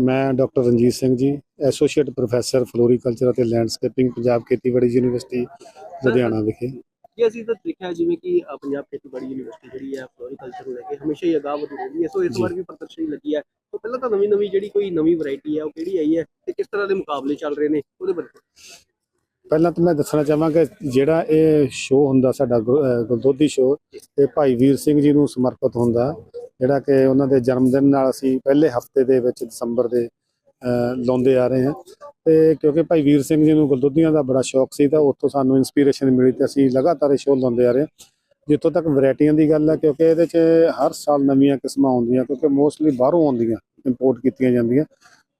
ਮੈਂ doctor Ranjit Singh ji associate professor floriculture ਅਤੇ landscaping Punjab ਖੇਤੀਬਾੜੀ ਯੂਨੀਵਰਸਿਟੀ ਲੁਧਿਆਣਾ ਵਿਖੇ। ਜੀ ਅਸੀਂ ਤਾਂ ਦੇਖਿਆ ਜਿਵੇਂ ਕਿ ਅ, ਪੰਜਾਬ ਖੇਤੀਬਾੜੀ ਯੂਨੀਵਰਸਿਟੀ ਜਿਹੜੀ ਹੈ ਫਲੋਰੀਕਲਚਰ ਨੂੰ ਲੈ ਕੇ ਹਮੇਸ਼ਾ ਹੀ ਅਗਾਹ ਵਧੀ ਰਹੀ ਹੈ। ਸੋ ਇਸ ਜੀ। ਵਾਰ ਵੀ ਪ੍ਰਦਰਸ਼ਨੀ ਲੱਗੀ ਹੈ। ਤੋਂ ਪਹਿਲਾਂ ਤਾਂ ਨਵੀਂ ਨਵੀਂ ਜਿਹੜੀ ਕੋਈ ਨਵੀਂ ਵੈਰਾਈਟੀ ਹੈ ਉਹ ਕਿਹੜੀ ਆਈ ਹੈ ਤੇ ਕਿਸ ਤਰ੍ਹਾਂ ਦੇ ਮੁਕਾਬਲੇ ਚੱਲ ਰਹੇ ਨੇ ਉਹਦੇ ਬਾਰੇ ਪਹਿਲਾਂ ਤਾਂ ਮੈਂ ਦੱਸਣਾ ਚਾਹਾਂਗਾ ਜਿਹੜਾ ਇਹ ਸ਼ੋਅ ਹੁੰਦਾ ਸਾਡਾ ਗੁ- ਅਹ ਸ਼ੋਅ ਇਹ ਭਾਈ ਵੀਰ ਸਿੰਘ ਜੀ ਨੂੰ ਸਮਰਪਿਤ ਹੁੰਦਾ। ਜਿਹੜਾ ਕਿ ਉਹਨਾਂ ਦੇ ਜਨਮ ਦਿਨ ਨਾਲ ਅਸੀਂ ਪਹਿਲੇ ਹਫ਼ਤੇ ਦੇ ਵਿੱਚ ਦਸੰਬਰ ਦੇ ਲਾਉਂਦੇ ਆ ਰਹੇ ਹਾਂ। ਤੇ ਕਿਉਂਕਿ ਭਾਈ ਵੀਰ ਸਿੰਘ ਜੀ ਨੂੰ ਗੁਲਦੁੱਧੀਆਂ ਦਾ ਬੜਾ ਸ਼ੌਕ ਸੀ ਤਾਂ ਉੱਥੋਂ ਸਾਨੂੰ ਇਨਸਪੀਰੇਸ਼ਨ ਮਿਲੀ ਤੇ ਅਸੀਂ ਲਗਾਤਾਰ ਇਹ ਸ਼ੋਅ ਲਾਉਂਦੇ ਆ ਰਹੇ ਹਾਂ। ਜਿੱਥੋਂ ਤੱਕ ਵੈਰਾਈਟੀਆਂ ਦੀ ਗੱਲ ਹੈ, ਕਿਉਂਕਿ ਇਹਦੇ 'ਚ ਹਰ ਸਾਲ ਨਵੀਆਂ ਕਿਸਮਾਂ ਆਉਂਦੀਆਂ, ਕਿਉਂਕਿ ਮੋਸਟਲੀ ਬਾਹਰੋਂ ਆਉਂਦੀਆਂ ਇੰਪੋਰਟ ਕੀਤੀਆਂ ਜਾਂਦੀਆਂ।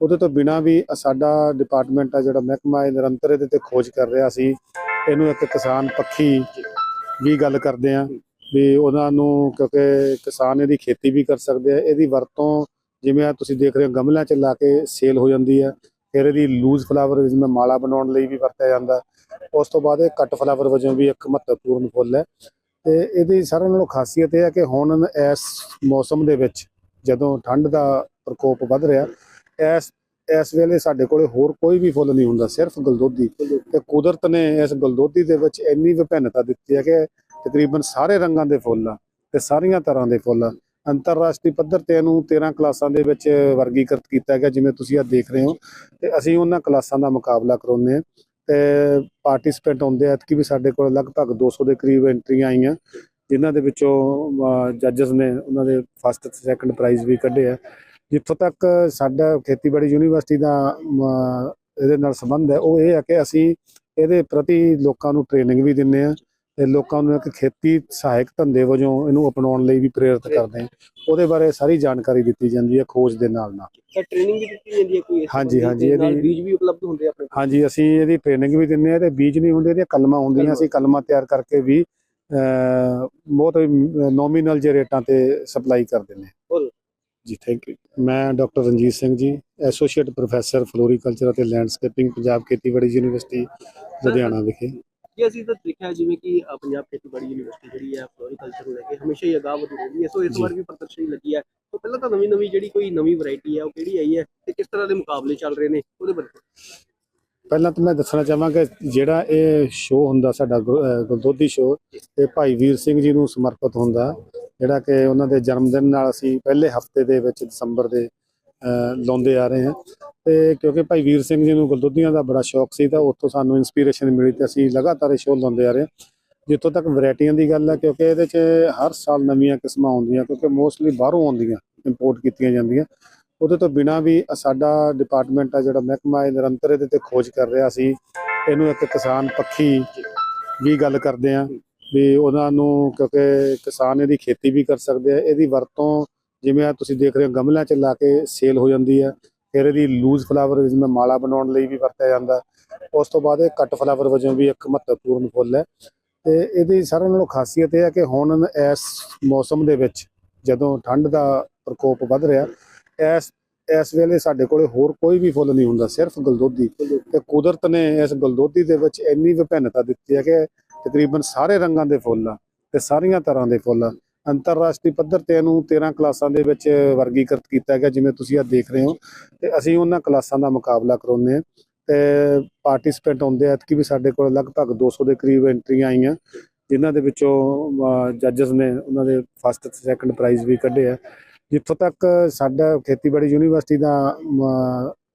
ਉਹਦੇ ਤੋਂ ਬਿਨਾ ਵੀ ਸਾਡਾ ਡਿਪਾਰਟਮੈਂਟ ਆ ਜਿਹੜਾ ਮਹਿਕਮਾ, ਇਹ ਨਿਰੰਤਰ ਇਹਦੇ ਤੇ ਖੋਜ ਕਰ ਰਿਹਾ ਸੀ। ਇਹਨੂੰ ਇੱਕ ਕਿਸਾਨ ਪੱਖੀ ਵੀ ਗੱਲ ਕਰਦੇ ਆ ਵੀ ਉਹਨਾਂ ਨੂੰ ਕਿਉਂਕਿ ਕਿਸਾਨ ਇਹਦੀ ਖੇਤੀ ਵੀ ਕਰ ਸਕਦੇ ਆ, ਇਹਦੀ ਵਰਤੋਂ ਜਿਵੇਂ ਤੁਸੀਂ ਦੇਖ ਰਹੇ ਹੋ ਗਮਲਿਆਂ 'ਚ ਲਾ ਕੇ ਸੇਲ ਹੋ ਜਾਂਦੀ ਹੈ ਫਿਰ ਇਹਦੀ ਲੂਜ਼ ਫਲਾਵਰ ਜਿਵੇਂ ਮਾਲਾ ਬਣਾਉਣ ਲਈ ਵੀ ਵਰਤਿਆ ਜਾਂਦਾ, ਉਸ ਤੋਂ ਬਾਅਦ ਇਹ ਕੱਟ ਫਲਾਵਰ ਵਜੋਂ ਵੀ ਇੱਕ ਮਹੱਤਵਪੂਰਨ ਫੁੱਲ ਹੈ। ਤੇ ਇਹਦੀ ਸਾਰਿਆਂ ਨਾਲੋਂ ਖਾਸੀਅਤ ਇਹ ਹੈ ਕਿ ਹੁਣ ਇਸ ਮੌਸਮ ਦੇ ਵਿੱਚ ਜਦੋਂ ਠੰਡ ਦਾ ਪ੍ਰਕੋਪ ਵੱਧ ਰਿਹਾ, ਇਸ ਇਸ ਵੇਲੇ ਸਾਡੇ ਕੋਲੇ ਹੋਰ ਕੋਈ ਵੀ ਫੁੱਲ ਨਹੀਂ ਹੁੰਦਾ, ਸਿਰਫ ਗਲਦੋਦੀ। ਤੇ ਕੁਦਰਤ ਨੇ ਇਸ ਗਲਦੋਦੀ ਦੇ ਵਿੱਚ ਇੰਨੀ ਵਿਭਿੰਨਤਾ ਦਿੱਤੀ ਹੈ ਕਿ ਤਕਰੀਬਨ ਸਾਰੇ ਰੰਗਾਂ ਦੇ ਫੁੱਲ ਆ ਤੇ ਸਾਰੀਆਂ ਤਰ੍ਹਾਂ ਦੇ ਫੁੱਲ ਆ। ਅੰਤਰਰਾਸ਼ਟਰੀ ਪੱਧਰ ਤੇ ਇਹਨੂੰ 13 ਕਲਾਸਾਂ ਦੇ ਵਿੱਚ ਵਰਗੀਕ੍ਰਿਤ ਕੀਤਾ ਗਿਆ, ਜਿਵੇਂ ਤੁਸੀਂ ਆ ਦੇਖ ਰਹੇ ਹੋ। ਤੇ ਅਸੀਂ ਉਹਨਾਂ ਕਲਾਸਾਂ ਦਾ ਮੁਕਾਬਲਾ ਕਰਾਉਂਦੇ ਹਾਂ ਤੇ ਪਾਰਟਿਸਪੈਂਟ ਹੁੰਦੇ ਆ ਕਿ ਵੀ ਸਾਡੇ ਕੋਲ ਲਗਭਗ 200 ਦੇ ਕਰੀਬ ਐਂਟਰੀਆਂ ਆਈਆਂ, ਜਿਨ੍ਹਾਂ ਦੇ ਵਿੱਚੋਂ ਜੱਜਸ ਨੇ ਉਹਨਾਂ ਦੇ ਫਸਟ ਤੇ ਸੈਕੰਡ ਪ੍ਰਾਈਜ਼ ਵੀ ਕੱਢੇ ਆ। ਜਿੱਥੋਂ ਤੱਕ ਸਾਡਾ ਖੇਤੀਬਾੜੀ ਯੂਨੀਵਰਸਿਟੀ ਦਾ ਇਹਦੇ ਨਾਲ ਸੰਬੰਧ ਹੈ, ਉਹ ਇਹ ਹੈ ਕਿ ਅਸੀਂ ਇਹਦੇ ਪ੍ਰਤੀ ਲੋਕਾਂ ਨੂੰ ਟ੍ਰੇਨਿੰਗ ਵੀ ਦਿੰਦੇ ਆ ਤੇ ਲੋਕਾਂ ਨੂੰ ਇੱਕ ਖੇਤੀ ਸਹਾਇਕ ਧੰਦੇ ਵਜੋਂ ਇਹਨੂੰ ਅਪਣਾਉਣ ਲਈ ਵੀ ਪ੍ਰੇਰਿਤ ਕਰਦੇ ਆ ਉਹਦੇ ਬਾਰੇ ਸਾਰੀ ਜਾਣਕਾਰੀ ਦਿੱਤੀ ਜਾਂਦੀ ਹੈ ਖੋਜ ਦੇ ਨਾਲ ਨਾਲ। ਤਾਂ ਟ੍ਰੇਨਿੰਗ ਵੀ ਦਿੱਤੀ ਜਾਂਦੀ ਹੈ ਕੋਈ ਹਾਂਜੀ, ਹਾਂਜੀ, ਇਹਦੀ- ਬੀਜ ਵੀ ਉਪਲਬਧ ਹੁੰਦੇ ਆਪਣੇ ਕੋਲ? ਹਾਂਜੀ ਅਸੀਂ ਇਹਦੀ ਟ੍ਰੇਨਿੰਗ ਵੀ ਦਿੰਦੇ ਆ ਤੇ ਬੀਜ ਨਹੀਂ ਹੁੰਦੇ ਇਹਦੀਆਂ ਕਲਮਾਂ ਹੁੰਦੀਆਂ। ਅਸੀਂ ਕਲਮਾਂ ਤਿਆਰ ਕਰਕੇ ਵੀ ਬਹੁਤ ਨੋਮੀਨਲ ਜੇ ਰੇਟਾਂ ਤੇ ਸਪਲਾਈ ਕਰ ਦਿੰਦੇ ਹਾਂ? ਜੀ ਥੈਂਕ ਯੂ ਮੈਂ doctor Ranjit Singh ji associate professor floriculture ਅਤੇ ਲੈਂਡਸਕੇਪਿੰਗ ਪੰਜਾਬ ਖੇਤੀਬਾੜੀ ਯੂਨੀਵਰਸਿਟੀ ਲੁਧਿਆਣਾ ਵਿਖੇ। ਜੀ ਅਸੀਂ ਤਾਂ ਦੇਖਿਆ ਜਿਵੇਂ ਕਿ ਅ, ਪੰਜਾਬ ਖੇਤੀਬਾੜੀ ਯੂਨੀਵਰਸਿਟੀ ਜਿਹੜੀ ਹੈ ਫਲੋਰੀਕਲਚਰ ਨੂੰ ਲੈ ਕੇ ਹਮੇਸ਼ਾ ਹੀ ਅਗਾਹ ਵਧੀ ਰਹੀ ਹੈ। ਸੋ ਇਸ। ਵਾਰ ਵੀ ਪ੍ਰਦਰਸ਼ਨੀ ਲੱਗੀ ਹੈ। ਤੋਂ ਪਹਿਲਾਂ ਤਾਂ ਨਵੀਂ ਨਵੀਂ ਜਿਹੜੀ ਕੋਈ ਨਵੀਂ ਵੈਰਾਈਟੀ ਹੈ ਉਹ ਕਿਹੜੀ ਆਈ ਹੈ ਤੇ ਕਿਸ ਤਰ੍ਹਾਂ ਦੇ ਮੁਕਾਬਲੇ ਚੱਲ ਰਹੇ ਨੇ ਉਹਦੇ ਬਾਰੇ ਪਹਿਲਾਂ ਤਾਂ ਮੈਂ ਦੱਸਣਾ ਚਾਹਾਂਗਾ ਜਿਹੜਾ ਇਹ ਸ਼ੋਅ ਹੁੰਦਾ ਸਾਡਾ ਗੁ- ਅਹ ਗੁਰਦੋਧੀ ਸ਼ੋਅ ਇਹ ਭਾਈ ਵੀਰ ਸਿੰਘ ਜੀ ਨੂੰ ਸਮਰਪਿਤ ਹੁੰਦਾ। ਜਿਹੜਾ ਕਿ ਉਹਨਾਂ ਦੇ ਜਨਮ ਦਿਨ ਨਾਲ ਅਸੀਂ ਪਹਿਲੇ ਹਫ਼ਤੇ ਦੇ ਵਿੱਚ ਦਸੰਬਰ ਦੇ ਅਹ ਲਾਉਂਦੇ ਆ ਰਹੇ ਹਾਂ। ਤੇ ਕਿਉਂਕਿ ਭਾਈ ਵੀਰ ਸਿੰਘ ਜੀ ਨੂੰ ਗੁਲਦੁੱਧੀਆਂ ਦਾ ਬੜਾ ਸ਼ੌਕ ਸੀ ਤਾਂ ਉੱਥੋਂ ਸਾਨੂੰ ਇਨਸਪੀਰੇਸ਼ਨ ਮਿਲੀ ਤੇ ਅਸੀਂ ਲਗਾਤਾਰ ਇਹ ਸ਼ੋਅ ਲਾਉਂਦੇ ਆ ਰਹੇ ਹਾਂ। ਜਿੱਥੋਂ ਤੱਕ ਵੈਰਾਈਟੀਆਂ ਦੀ ਗੱਲ ਹੈ, ਕਿਉਂਕਿ ਇਹਦੇ 'ਚ ਹਰ ਸਾਲ ਨਵੀਆਂ ਕਿਸਮਾਂ ਆਉਂਦੀਆਂ, ਕਿਉਂਕਿ ਮੋਸਟਲੀ ਬਾਹਰੋਂ ਆਉਂਦੀਆਂ ਇੰਪੋਰਟ ਕੀਤੀਆਂ ਜਾਂਦੀਆਂ। ਉਹਦੇ ਤੋਂ ਬਿਨਾ ਵੀ ਸਾਡਾ ਡਿਪਾਰਟਮੈਂਟ ਆ ਜਿਹੜਾ ਮਹਿਕਮਾ, ਇਹ ਨਿਰੰਤਰ ਇਹਦੇ ਤੇ ਖੋਜ ਕਰ ਰਿਹਾ ਸੀ। ਇਹਨੂੰ ਇੱਕ ਕਿਸਾਨ ਪੱਖੀ ਵੀ ਗੱਲ ਕਰਦੇ ਆ ਵੀ ਉਹਨਾਂ ਨੂੰ ਕਿਉਂਕਿ ਕਿਸਾਨ ਇਹਦੀ ਖੇਤੀ ਵੀ ਕਰ ਸਕਦੇ ਆ, ਇਹਦੀ ਵਰਤੋਂ ਜਿਵੇਂ ਆ ਤੁਸੀਂ ਦੇਖ ਰਹੇ ਹੋ, ਗਮਲਿਆਂ 'ਚ ਲਾ ਕੇ ਸੇਲ ਹੋ ਜਾਂਦੀ ਹੈ ਫਿਰ ਇਹਦੀ ਲੂਜ਼ ਫਲਾਵਰ ਜਿਵੇਂ ਮਾਲਾ ਬਣਾਉਣ ਲਈ ਵੀ ਵਰਤਿਆ ਜਾਂਦਾ। ਉਸ ਤੋਂ ਬਾਅਦ ਇਹ ਕੱਟ ਫਲਾਵਰ ਵਜੋਂ ਵੀ ਇੱਕ ਮਹੱਤਵਪੂਰਨ ਫੁੱਲ ਹੈ। ਤੇ ਇਹਦੀ ਸਾਰਿਆਂ ਨਾਲੋਂ ਖਾਸੀਅਤ ਇਹ ਹੈ ਕਿ ਹੁਣ ਇਸ ਮੌਸਮ ਦੇ ਵਿੱਚ ਜਦੋਂ ਠੰਡ ਦਾ ਪ੍ਰਕੋਪ ਵੱਧ ਰਿਹਾ, ਇਸ ਇਸ ਵੇਲੇ ਸਾਡੇ ਕੋਲੇ ਹੋਰ ਕੋਈ ਵੀ ਫੁੱਲ ਨਹੀਂ ਹੁੰਦਾ, ਸਿਰਫ ਗਲਦੋਦੀ। ਤੇ ਕੁਦਰਤ ਨੇ ਇਸ ਗਲਦੋਦੀ ਦੇ ਵਿੱਚ ਇੰਨੀ ਵਿਭਿੰਨਤਾ ਦਿੱਤੀ ਹੈ ਕਿ ਤਕਰੀਬਨ ਸਾਰੇ ਰੰਗਾਂ ਦੇ ਫੁੱਲ ਆ ਤੇ ਸਾਰੀਆਂ ਤਰ੍ਹਾਂ ਦੇ ਫੁੱਲ ਆ। ਅੰਤਰਰਾਸ਼ਟਰੀ ਪੱਧਰ ਤੇ ਇਹਨੂੰ 13 ਕਲਾਸਾਂ ਦੇ ਵਿੱਚ ਵਰਗੀਕ੍ਰਿਤ ਕੀਤਾ ਗਿਆ, ਜਿਵੇਂ ਤੁਸੀਂ ਆ ਦੇਖ ਰਹੇ ਹੋ। ਤੇ ਅਸੀਂ ਉਹਨਾਂ ਕਲਾਸਾਂ ਦਾ ਮੁਕਾਬਲਾ ਕਰਾਉਂਦੇ ਹਾਂ। ਤੇ ਪਾਰਟਿਸਪੈਂਟ ਹੁੰਦੇ ਆ ਕਿ ਵੀ ਸਾਡੇ ਕੋਲ ਲਗਭਗ 200 ਦੇ ਕਰੀਬ ਐਂਟਰੀਆਂ ਆਈਆਂ, ਜਿਨ੍ਹਾਂ ਦੇ ਵਿੱਚੋਂ ਜੱਜਸ ਨੇ ਉਹਨਾਂ ਦੇ ਫਸਟ ਤੇ ਸੈਕੰਡ ਪ੍ਰਾਈਜ਼ ਵੀ ਕੱਢੇ ਆ। ਜਿੱਥੋਂ ਤੱਕ ਸਾਡਾ ਖੇਤੀਬਾੜੀ ਯੂਨੀਵਰਸਿਟੀ ਦਾ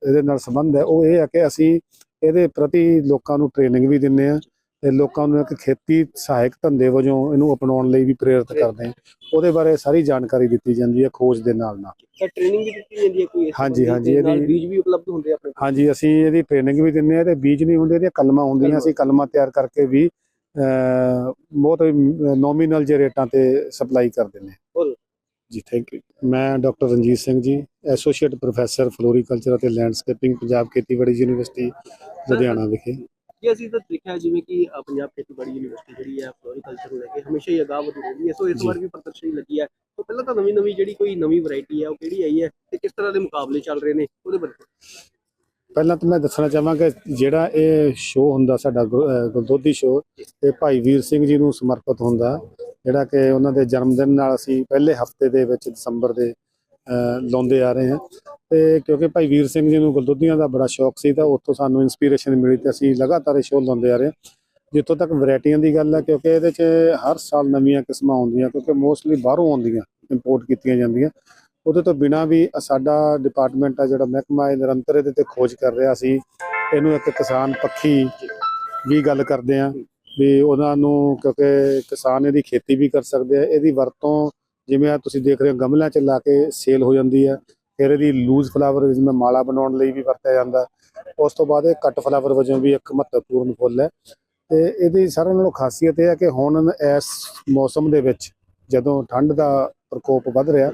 ਇਹਦੇ ਨਾਲ ਸੰਬੰਧ ਹੈ, ਉਹ ਇਹ ਹੈ ਕਿ ਅਸੀਂ ਇਹਦੇ ਪ੍ਰਤੀ ਲੋਕਾਂ ਨੂੰ ਟ੍ਰੇਨਿੰਗ ਵੀ ਦਿੰਦੇ ਆ ਤੇ ਲੋਕਾਂ ਨੂੰ ਇੱਕ ਖੇਤੀ ਸਹਾਇਕ ਧੰਦੇ ਵਜੋਂ ਇਹਨੂੰ ਅਪਣਾਉਣ ਲਈ ਵੀ ਪ੍ਰੇਰਿਤ ਕਰਦੇ ਹਾਂ। ਉਹਦੇ ਬਾਰੇ ਸਾਰੀ ਜਾਣਕਾਰੀ ਦਿੱਤੀ ਜਾਂਦੀ ਹੈ ਖੋਜ ਦੇ ਨਾਲ ਨਾਲ। ਤਾਂ ਟ੍ਰੇਨਿੰਗ ਵੀ ਦਿੱਤੀ ਜਾਂਦੀ ਹੈ ਕੋਈ ਹਾਂਜੀ, ਹਾਂਜੀ, ਇਹਦੀ- ਬੀਜ ਵੀ ਉਪਲਬਧ ਹੁੰਦੇ ਆਪਣੇ ਕੋਲ? ਹਾਂਜੀ ਅਸੀਂ ਇਹਦੀ ਟ੍ਰੇਨਿੰਗ ਵੀ ਦਿੰਦੇ ਆ ਤੇ ਬੀਜ ਨਹੀਂ ਹੁੰਦੇ ਇਹਦੀਆਂ ਕਲਮਾਂ ਹੁੰਦੀਆਂ। ਅਸੀਂ ਕਲਮਾਂ ਤਿਆਰ ਕਰਕੇ ਵੀ ਬਹੁਤ ਨੋਮੀਨਲ ਜੇ ਰੇਟਾਂ ਤੇ ਸਪਲਾਈ ਕਰ ਦਿੰਦੇ ਹਾਂ? ਜੀ ਥੈਂਕ ਯੂ ਮੈਂ doctor Ranjit Singh ji associate professor floriculture ਅਤੇ ਲੈਂਡਸਕੇਪਿੰਗ ਪੰਜਾਬ ਖੇਤੀਬਾੜੀ ਯੂਨੀਵਰਸਿਟੀ ਲੁਧਿਆਣਾ ਵਿਖੇ। ਜੀ ਅਸੀਂ ਤਾਂ ਦੇਖਿਆ ਜਿਵੇਂ ਕਿ ਅ, ਪੰਜਾਬ ਖੇਤੀਬਾੜੀ ਯੂਨੀਵਰਸਿਟੀ ਜਿਹੜੀ ਹੈ ਫਲੋਰੀਕਲਚਰ ਨੂੰ ਲੈ ਕੇ ਹਮੇਸ਼ਾ ਹੀ ਅਗਾਹ ਵਧੀ ਰਹੀ ਹੈ। ਸੋ ਇਸ। ਵਾਰ ਵੀ ਪ੍ਰਦਰਸ਼ਨੀ ਲੱਗੀ ਹੈ। ਤੋਂ ਪਹਿਲਾਂ ਤਾਂ ਨਵੀਂ ਨਵੀਂ ਜਿਹੜੀ ਕੋਈ ਨਵੀਂ ਵੈਰਾਈਟੀ ਹੈ ਉਹ ਕਿਹੜੀ ਆਈ ਹੈ ਤੇ ਕਿਸ ਤਰ੍ਹਾਂ ਦੇ ਮੁਕਾਬਲੇ ਚੱਲ ਰਹੇ ਨੇ ਉਹਦੇ ਬਾਰੇ ਪਹਿਲਾਂ ਤਾਂ ਮੈਂ ਦੱਸਣਾ ਚਾਹਾਂਗਾ ਜਿਹੜਾ ਇਹ ਸ਼ੋਅ ਹੁੰਦਾ ਸਾਡਾ ਗੁ- ਅਹ ਗੁਰਦੋਧੀ ਸ਼ੋਅ ਇਹ ਭਾਈ ਵੀਰ ਸਿੰਘ ਜੀ ਨੂੰ ਸਮਰਪਿਤ ਹੁੰਦਾ ਜਿਹੜਾ ਕਿ ਉਹਨਾਂ ਦੇ ਜਨਮ ਦਿਨ ਨਾਲ ਅਸੀਂ ਪਹਿਲੇ ਹਫ਼ਤੇ ਦੇ ਵਿੱਚ ਦਸੰਬਰ ਦੇ ਲਾਉਂਦੇ ਆ ਰਹੇ ਹਾਂ। ਤੇ ਕਿਉਂਕਿ ਭਾਈ ਵੀਰ ਸਿੰਘ ਜੀ ਨੂੰ ਗੁਲਦੁੱਧੀਆਂ ਦਾ ਬੜਾ ਸ਼ੌਕ ਸੀ ਤਾਂ ਉੱਥੋਂ ਸਾਨੂੰ ਇਨਸਪੀਰੇਸ਼ਨ ਮਿਲੀ ਤੇ ਅਸੀਂ ਲਗਾਤਾਰ ਇਹ ਸ਼ੋਅ ਲਾਉਂਦੇ ਆ ਰਹੇ ਹਾਂ। ਜਿੱਥੋਂ ਤੱਕ ਵੈਰਾਈਟੀਆਂ ਦੀ ਗੱਲ ਹੈ, ਕਿਉਂਕਿ ਇਹਦੇ 'ਚ ਹਰ ਸਾਲ ਨਵੀਆਂ ਕਿਸਮਾਂ ਆਉਂਦੀਆਂ, ਕਿਉਂਕਿ ਮੋਸਟਲੀ ਬਾਹਰੋਂ ਆਉਂਦੀਆਂ ਇੰਪੋਰਟ ਕੀਤੀਆਂ ਜਾਂਦੀਆਂ। ਉਹਦੇ ਤੋਂ ਬਿਨਾ ਵੀ ਸਾਡਾ ਡਿਪਾਰਟਮੈਂਟ ਆ ਜਿਹੜਾ ਮਹਿਕਮਾ, ਇਹ ਨਿਰੰਤਰ ਇਹਦੇ ਤੇ ਖੋਜ ਕਰ ਰਿਹਾ ਸੀ। ਇਹਨੂੰ ਇੱਕ ਕਿਸਾਨ ਪੱਖੀ ਵੀ ਗੱਲ ਕਰਦੇ ਆ ਵੀ ਉਹਨਾਂ ਨੂੰ ਕਿਉਂਕਿ ਕਿਸਾਨ ਇਹਦੀ ਖੇਤੀ ਵੀ ਕਰ ਸਕਦੇ ਆ, ਇਹਦੀ ਵਰਤੋਂ ਜਿਵੇਂ ਆ ਤੁਸੀਂ ਦੇਖ ਰਹੇ ਹੋ ਗਮਲਿਆਂ 'ਚ ਲਾ ਕੇ ਸੇਲ ਹੋ ਜਾਂਦੀ ਹੈ, ਫਿਰ ਇਹਦੀ ਲੂਜ਼ ਫਲਾਵਰ ਜਿਵੇਂ ਮਾਲਾ ਬਣਾਉਣ ਲਈ ਵੀ ਵਰਤਿਆ ਜਾਂਦਾ ਉਸ ਤੋਂ ਬਾਅਦ ਇਹ ਕੱਟ ਫਲਾਵਰ ਵਜੋਂ ਵੀ ਇੱਕ ਮਹੱਤਵਪੂਰਨ ਫੁੱਲ ਹੈ। ਤੇ ਇਹਦੀ ਸਾਰਿਆਂ ਨਾਲੋਂ ਖਾਸੀਅਤ ਇਹ ਹੈ ਕਿ ਹੁਣ ਇਸ ਮੌਸਮ ਦੇ ਵਿੱਚ ਜਦੋਂ ਠੰਡ ਦਾ ਪ੍ਰਕੋਪ ਵੱਧ ਰਿਹਾ,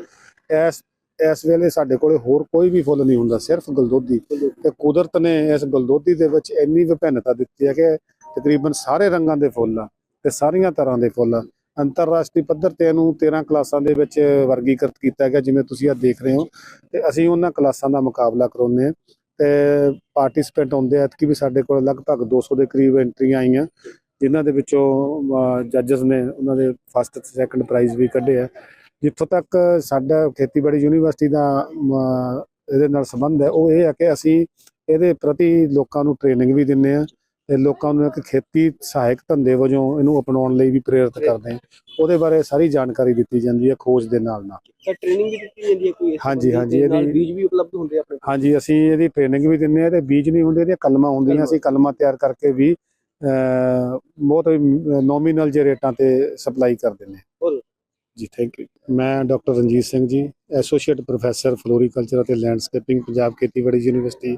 ਇਸ ਇਸ ਵੇਲੇ ਸਾਡੇ ਕੋਲੇ ਹੋਰ ਕੋਈ ਵੀ ਫੁੱਲ ਨਹੀਂ ਹੁੰਦਾ, ਸਿਰਫ ਗਲਦੋਦੀ। ਤੇ ਕੁਦਰਤ ਨੇ ਇਸ ਗਲਦੋਦੀ ਦੇ ਵਿੱਚ ਇੰਨੀ ਵਿਭਿੰਨਤਾ ਦਿੱਤੀ ਹੈ ਕਿ ਤਕਰੀਬਨ ਸਾਰੇ ਰੰਗਾਂ ਦੇ ਫੁੱਲ ਆ ਤੇ ਸਾਰੀਆਂ ਤਰ੍ਹਾਂ ਦੇ ਫੁੱਲ ਆ। ਅੰਤਰਰਾਸ਼ਟਰੀ ਪੱਧਰ ਤੇ ਇਹਨੂੰ 13 ਕਲਾਸਾਂ ਦੇ ਵਿੱਚ ਵਰਗੀਕ੍ਰਿਤ ਕੀਤਾ ਗਿਆ, ਜਿਵੇਂ ਤੁਸੀਂ ਆ ਦੇਖ ਰਹੇ ਹੋ। ਤੇ ਅਸੀਂ ਉਹਨਾਂ ਕਲਾਸਾਂ ਦਾ ਮੁਕਾਬਲਾ ਕਰਾਉਂਦੇ ਹਾਂ। ਤੇ ਪਾਰਟਿਸਪੈਂਟ ਹੁੰਦੇ ਆ ਕਿ ਵੀ ਸਾਡੇ ਕੋਲ ਲਗਭਗ 200 ਦੇ ਕਰੀਬ ਐਂਟਰੀਆਂ ਆਈਆਂ, ਜਿਨ੍ਹਾਂ ਦੇ ਵਿੱਚੋਂ ਜੱਜਸ ਨੇ ਉਹਨਾਂ ਦੇ ਫਸਟ ਤੇ ਸੈਕੰਡ ਪ੍ਰਾਈਜ਼ ਵੀ ਕੱਢੇ ਆ। ਜਿੱਥੋਂ ਤੱਕ ਸਾਡਾ ਖੇਤੀਬਾੜੀ ਯੂਨੀਵਰਸਿਟੀ ਦਾ ਇਹਦੇ ਨਾਲ ਸੰਬੰਧ ਹੈ, ਉਹ ਇਹ ਹੈ ਕਿ ਅਸੀਂ ਇਹਦੇ ਪ੍ਰਤੀ ਲੋਕਾਂ ਨੂੰ ਟ੍ਰੇਨਿੰਗ ਵੀ ਦਿੰਦੇ ਆ ਤੇ ਲੋਕਾਂ ਨੂੰ ਇੱਕ ਖੇਤੀ ਸਹਾਇਕ ਧੰਦੇ ਵਜੋਂ ਇਹਨੂੰ ਅਪਣਾਉਣ ਲਈ ਵੀ ਪ੍ਰੇਰਿਤ ਕਰਦੇ ਹਾਂ। ਉਹਦੇ ਬਾਰੇ ਸਾਰੀ ਜਾਣਕਾਰੀ ਦਿੱਤੀ ਜਾਂਦੀ ਹੈ ਖੋਜ ਦੇ ਨਾਲ ਨਾਲ। ਤਾਂ ਟ੍ਰੇਨਿੰਗ ਵੀ ਦਿੱਤੀ ਜਾਂਦੀ ਹੈ ਕੋਈ ਹਾਂਜੀ, ਹਾਂਜੀ, ਇਹਦੀ- ਬੀਜ ਵੀ ਉਪਲਬਧ ਹੁੰਦੇ ਆਪਣੇ ਕੋਲ? ਹਾਂਜੀ ਅਸੀਂ ਇਹਦੀ ਟ੍ਰੇਨਿੰਗ ਵੀ ਦਿੰਦੇ ਆ ਤੇ ਬੀਜ ਨਹੀਂ ਹੁੰਦੇ ਇਹਦੀਆਂ ਕਲਮਾਂ ਹੁੰਦੀਆਂ। ਅਸੀਂ ਕਲਮਾਂ ਤਿਆਰ ਕਰਕੇ ਵੀ ਬਹੁਤ ਨੋਮੀਨਲ ਜੇ ਰੇਟਾਂ ਤੇ ਸਪਲਾਈ ਕਰ ਦਿੰਦੇ ਹਾਂ? ਜੀ ਥੈਂਕ ਯੂ ਮੈਂ doctor Ranjit Singh ji associate professor floriculture ਅਤੇ ਲੈਂਡਸਕੇਪਿੰਗ ਪੰਜਾਬ ਖੇਤੀਬਾੜੀ ਯੂਨੀਵਰਸਿਟੀ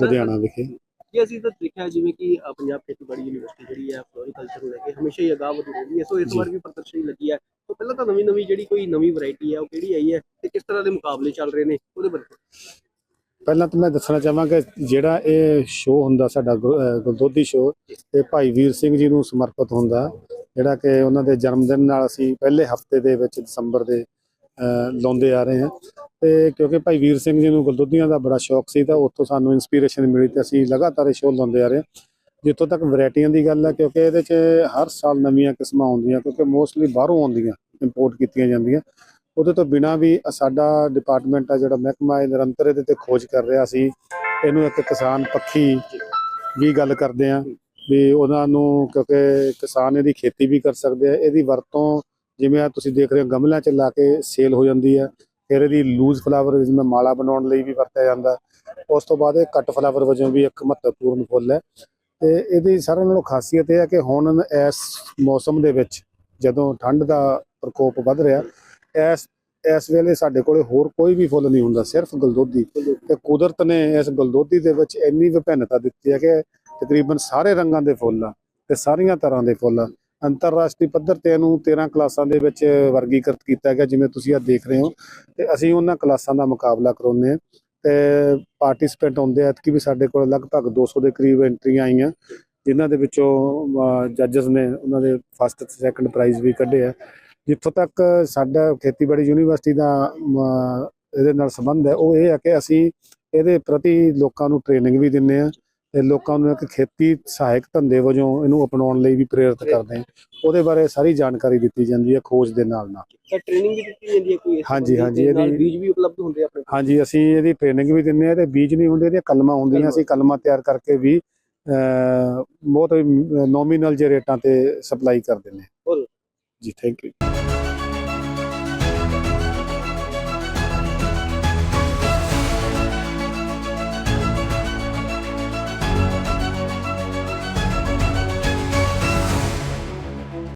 ਲੁਧਿਆਣਾ ਵਿਖੇ। ਜੇ ਅਸੀਂ ਤਾਂ ਦੇਖਿਆ ਜਿਵੇਂ ਕਿ ਅ, ਪੰਜਾਬ ਖੇਤੀਬਾੜੀ ਯੂਨੀਵਰਸਿਟੀ ਜਿਹੜੀ ਹੈ ਫਲੋਰੀਕਲਚਰ ਨੂੰ ਲੈ ਕੇ ਹਮੇਸ਼ਾ ਹੀ ਅਗਾਹ ਵਧੀ ਰਹੀ ਹੈ। ਸੋ ਇਸ। ਵਾਰ ਵੀ ਪ੍ਰਦਰਸ਼ਨੀ ਲੱਗੀ ਹੈ। ਤੋਂ ਪਹਿਲਾਂ ਤਾਂ ਨਵੀਂ ਨਵੀਂ ਜਿਹੜੀ ਕੋਈ ਨਵੀਂ ਵੈਰਾਈਟੀ ਹੈ ਉਹ ਕਿਹੜੀ ਆਈ ਹੈ ਤੇ ਕਿਸ ਤਰ੍ਹਾਂ ਦੇ ਮੁਕਾਬਲੇ ਚੱਲ ਰਹੇ ਨੇ ਉਹਦੇ ਬਾਰੇ ਪਹਿਲਾਂ ਤਾਂ ਮੈਂ ਦੱਸਣਾ ਚਾਹਾਂਗਾ ਜਿਹੜਾ ਇਹ ਸ਼ੋਅ ਹੁੰਦਾ ਸਾਡਾ ਗੁ- ਅਹ ਗੁਲਦੋਦੀ ਸ਼ੋਅ ਇਹ ਭਾਈ ਵੀਰ ਸਿੰਘ ਜੀ ਨੂੰ ਸਮਰਪਿਤ ਹੁੰਦਾ ਜਿਹੜਾ ਕਿ ਉਹਨਾਂ ਦੇ ਜਨਮ ਦਿਨ ਨਾਲ ਅਸੀਂ ਪਹਿਲੇ ਹਫ਼ਤੇ ਦੇ ਵਿੱਚ ਦਸੰਬਰ ਦੇ ਲਾਉਂਦੇ ਆ ਰਹੇ ਹਾਂ। ਤੇ ਕਿਉਂਕਿ ਭਾਈ ਵੀਰ ਸਿੰਘ ਜੀ ਨੂੰ ਗੁਲਦੁੱਧੀਆਂ ਦਾ ਬੜਾ ਸ਼ੌਕ ਸੀ, ਤਾਂ ਉੱਥੋਂ ਸਾਨੂੰ ਇਨਸਪੀਰੇਸ਼ਨ ਮਿਲੀ ਤੇ ਅਸੀਂ ਲਗਾਤਾਰ ਇਹ ਸ਼ੋਅ ਲਾਉਂਦੇ ਆ ਰਹੇ ਹਾਂ। ਜਿੱਥੋਂ ਤੱਕ ਵੈਰਾਈਟੀਆਂ ਦੀ ਗੱਲ ਹੈ, ਕਿਉਂਕਿ ਇਹਦੇ 'ਚ ਹਰ ਸਾਲ ਨਵੀਆਂ ਕਿਸਮਾਂ ਆਉਂਦੀਆਂ, ਕਿਉਂਕਿ ਮੋਸਟਲੀ ਬਾਹਰੋਂ ਆਉਂਦੀਆਂ ਇੰਪੋਰਟ ਕੀਤੀਆਂ ਜਾਂਦੀਆਂ। ਉਹਦੇ ਤੋਂ ਬਿਨਾ ਵੀ ਸਾਡਾ ਡਿਪਾਰਟਮੈਂਟ ਆ ਜਿਹੜਾ ਮਹਿਕਮਾ, ਇਹ ਨਿਰੰਤਰ ਇਹਦੇ ਤੇ ਖੋਜ ਕਰ ਰਿਹਾ ਸੀ। ਇਹਨੂੰ ਇੱਕ ਕਿਸਾਨ ਪੱਖੀ ਵੀ ਗੱਲ ਕਰਦੇ ਆ ਵੀ ਉਹਨਾਂ ਨੂੰ ਕਿਉਂਕਿ ਕਿਸਾਨ ਇਹਦੀ ਖੇਤੀ ਵੀ ਕਰ ਸਕਦੇ ਆ, ਇਹਦੀ ਵਰਤੋਂ ਜਿਵੇਂ ਆ ਤੁਸੀਂ ਦੇਖ ਰਹੇ ਹੋ ਗਮਲਿਆਂ 'ਚ ਲਾ ਕੇ ਸੇਲ ਹੋ ਜਾਂਦੀ ਹੈ। ਫਿਰ ਇਹਦੀ ਲੂਜ਼ ਫਲਾਵਰ ਜਿਵੇਂ ਮਾਲਾ ਬਣਾਉਣ ਲਈ ਵੀ ਵਰਤਿਆ ਜਾਂਦਾ। ਉਸ ਤੋਂ ਬਾਅਦ ਇਹ ਕੱਟ ਫਲਾਵਰ ਵਜੋਂ ਵੀ ਇੱਕ ਮਹੱਤਵਪੂਰਨ ਫੁੱਲ ਹੈ। ਤੇ ਇਹਦੀ ਸਾਰਿਆਂ ਨਾਲੋਂ ਖਾਸੀਅਤ ਇਹ ਹੈ ਕਿ ਹੁਣ ਇਸ ਮੌਸਮ ਦੇ ਵਿੱਚ ਜਦੋਂ ਠੰਡ ਦਾ ਪ੍ਰਕੋਪ ਵੱਧ ਰਿਹਾ, ਇਸ ਇਸ ਵੇਲੇ ਸਾਡੇ ਕੋਲੇ ਹੋਰ ਕੋਈ ਵੀ ਫੁੱਲ ਨਹੀਂ ਹੁੰਦਾ, ਸਿਰਫ ਗਲਦੋਦੀ। ਤੇ ਕੁਦਰਤ ਨੇ ਇਸ ਗਲਦੋਦੀ ਦੇ ਵਿੱਚ ਇੰਨੀ ਵਿਭਿੰਨਤਾ ਦਿੱਤੀ ਹੈ ਕਿ ਤਕਰੀਬਨ ਸਾਰੇ ਰੰਗਾਂ ਦੇ ਫੁੱਲ ਆ ਤੇ ਸਾਰੀਆਂ ਤਰ੍ਹਾਂ ਦੇ ਫੁੱਲ ਆ। ਅੰਤਰਰਾਸ਼ਟਰੀ ਪੱਧਰ ਤੇ ਇਹਨੂੰ 13 ਕਲਾਸਾਂ ਦੇ ਵਿੱਚ ਵਰਗੀਕ੍ਰਿਤ ਕੀਤਾ ਗਿਆ, ਜਿਵੇਂ ਤੁਸੀਂ ਆ ਦੇਖ ਰਹੇ ਹੋ। ਤੇ ਅਸੀਂ ਉਹਨਾਂ ਕਲਾਸਾਂ ਦਾ ਮੁਕਾਬਲਾ ਕਰਾਉਂਦੇ ਹਾਂ ਤੇ ਪਾਰਟਿਸਪੈਂਟ ਹੁੰਦੇ ਆ ਕਿ ਵੀ ਸਾਡੇ ਕੋਲ ਲਗਭਗ 200 ਦੇ ਕਰੀਬ ਐਂਟਰੀਆਂ ਆਈਆਂ, ਜਿਨ੍ਹਾਂ ਦੇ ਵਿੱਚੋਂ ਜੱਜਸ ਨੇ ਉਹਨਾਂ ਦੇ ਫਸਟ ਤੇ ਸੈਕੰਡ ਪ੍ਰਾਈਜ਼ ਵੀ ਕੱਢੇ ਆ। ਜਿੱਥੋਂ ਤੱਕ ਸਾਡਾ ਖੇਤੀਬਾੜੀ ਯੂਨੀਵਰਸਿਟੀ ਦਾ ਇਹਦੇ ਨਾਲ ਸੰਬੰਧ ਹੈ, ਉਹ ਇਹ ਹੈ ਕਿ ਅਸੀਂ ਇਹਦੇ ਪ੍ਰਤੀ ਲੋਕਾਂ ਨੂੰ ਟ੍ਰੇਨਿੰਗ ਵੀ ਦਿੰਦੇ ਆ ਤੇ ਲੋਕਾਂ ਨੂੰ ਇੱਕ ਖੇਤੀ ਸਹਾਇਕ ਧੰਦੇ ਵਜੋਂ ਇਹਨੂੰ ਅਪਣਾਉਣ ਲਈ ਵੀ ਪ੍ਰੇਰਿਤ ਕਰਦੇ ਹਾਂ। ਉਹਦੇ ਬਾਰੇ ਸਾਰੀ ਜਾਣਕਾਰੀ ਦਿੱਤੀ ਜਾਂਦੀ ਹੈ ਖੋਜ ਦੇ ਨਾਲ ਨਾਲ। ਤਾਂ ਟ੍ਰੇਨਿੰਗ ਵੀ ਦਿੱਤੀ ਜਾਂਦੀ ਹੈ ਕੋਈ ਹਾਂਜੀ, ਹਾਂਜੀ, ਇਹਦੀ- ਬੀਜ ਵੀ ਉਪਲਬਧ ਹੁੰਦੇ ਆਪਣੇ ਕੋਲ? ਹਾਂਜੀ ਅਸੀਂ ਇਹਦੀ ਟ੍ਰੇਨਿੰਗ ਵੀ ਦਿੰਦੇ ਆ ਤੇ ਬੀਜ ਨਹੀਂ ਹੁੰਦੇ ਇਹਦੀਆਂ ਕਲਮਾਂ ਹੁੰਦੀਆਂ। ਅਸੀਂ ਕਲਮਾਂ ਤਿਆਰ ਕਰਕੇ ਵੀ ਬਹੁਤ ਨੋਮੀਨਲ ਜੇ ਰੇਟਾਂ ਤੇ ਸਪਲਾਈ ਕਰ ਦਿੰਦੇ ਹਾਂ? ਜੀ ਥੈਂਕ ਯੂ